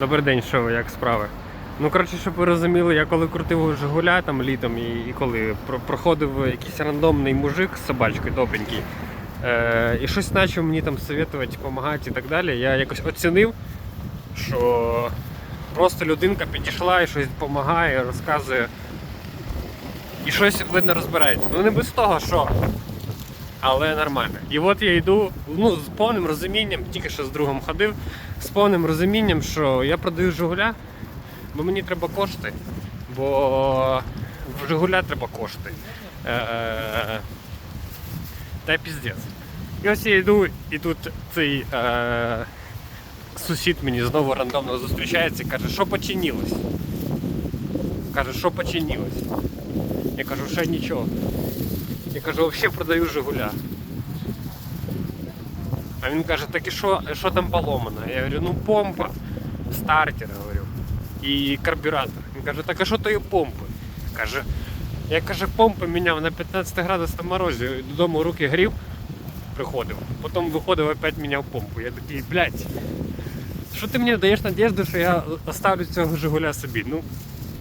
Добрий день, що ви, як справи? Ну, коротше, щоб ви розуміли, я коли крутив Жигуля там літом і, і коли про- проходив якийсь рандомний мужик з собачкою добренький, е, і щось почав мені там советувати, допомагати і так далі, я якось оцінив, що просто людинка підійшла і щось допомагає, розказує. І щось видно розбирається. Ну не без того, що. Але нормально. І от я йду ну, з повним розумінням, тільки що з другом ходив, з повним розумінням, що я продаю Жигуля, бо мені треба кошти, бо в Жигуля треба кошти. Е-е-е. Та й піздець. І ось я йду, і тут цей е- сусід мені знову рандомно зустрічається і каже, що починилось. Каже, що починилось. Я кажу, ще нічого. Я кажу, взагалі продаю Жигуля. А він каже, так і що, там поломано? Я говорю, ну помпа, стартер, говорю, і карбюратор. Він каже, так а що тої помпи? Каже, я каже, помпи міняв на 15 градусах морозі, додому руки грів, приходив. Потім виходив, опять міняв помпу. Я такий, блядь, що ти мені даєш надіжду, що я оставлю цього Жигуля собі? Ну,